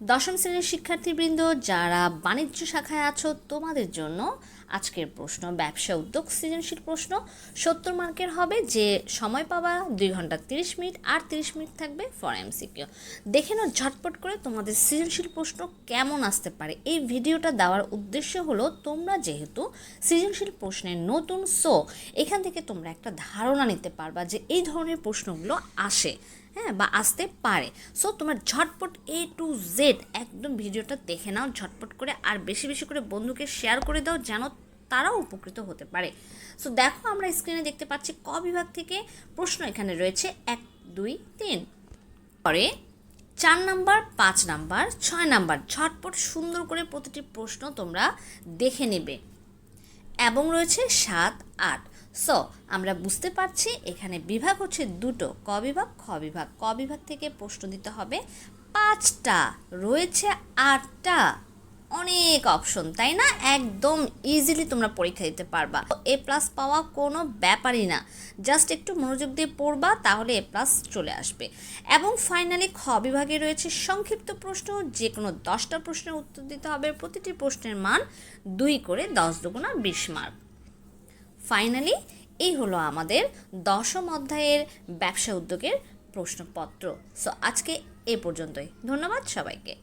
দশম শ্রেণির শিক্ষার্থীবৃন্দ যারা বাণিজ্য শাখায় আছো, তোমাদের জন্য আজকের প্রশ্ন, ব্যবসা উদ্যোগ সৃজনশীল প্রশ্ন। সত্তর মার্কের হবে যে সময় পাবা, দুই ঘণ্টা তিরিশ মিনিট, আর তিরিশ মিনিট থাকবে ফর এমসিকিউ দেখে নাও ঝটপট করে তোমাদের সৃজনশীল প্রশ্ন কেমন আসতে পারে। এই ভিডিওটা দেওয়ার উদ্দেশ্য হলো, তোমরা যেহেতু সৃজনশীল প্রশ্নের নতুন সো এখান থেকে তোমরা একটা ধারণা নিতে পারবা যে এই ধরনের প্রশ্নগুলো আসে। হ্যাঁ বা আসতে পারে। সো তোমার ঝটপট এ টু জেড একদম ভিডিওটা দেখে নাও, ঝটপট করে, আর বেশি বেশি করে বন্ধুকে শেয়ার করে দাও, যেন তারাও উপকৃত হতে পারে। সো দেখো আমরা স্ক্রিনে দেখতে পাচ্ছি ক বিভাগ থেকে প্রশ্ন এখানে রয়েছে। এক, দুই, তিন। পরে চার নাম্বার, পাঁচ নাম্বার, ছয় নাম্বার, ঝটপট সুন্দর করে প্রতিটি প্রশ্ন তোমরা দেখে নেবে। এবং রয়েছে সাত, আট। সো আমরা বুঝতে পারছি এখানে বিভাগ হচ্ছে দুটো, ক বিভাগ, খ বিভাগ। ক বিভাগ থেকে প্রশ্ন দিতে হবে, পাঁচটা, রয়েছে আটটা। অনেক অপশন তাই না? একদম ইজিলি তোমরা পরীক্ষা দিতে পারবা। এ প্লাস পাওয়া কোনো ব্যাপারই না। জাস্ট একটু মনোযোগ দিয়ে পড়বা, তাহলে এ প্লাস চলে আসবে। এবং ফাইনালি খ বিভাগে রয়েছে সংক্ষিপ্ত প্রশ্ন যে কোনো দশটা প্রশ্নের উত্তর দিতে হবে। প্রতিটি প্রশ্নের মান দুই করে দশ দুগুণা বিশ মার্ক ফাইনালি এই হলো আমাদের দশম অধ্যায়ের ব্যবসা উদ্যোগের প্রশ্নপত্র। সো আজকে এ পর্যন্তই। ধন্যবাদ সবাইকে।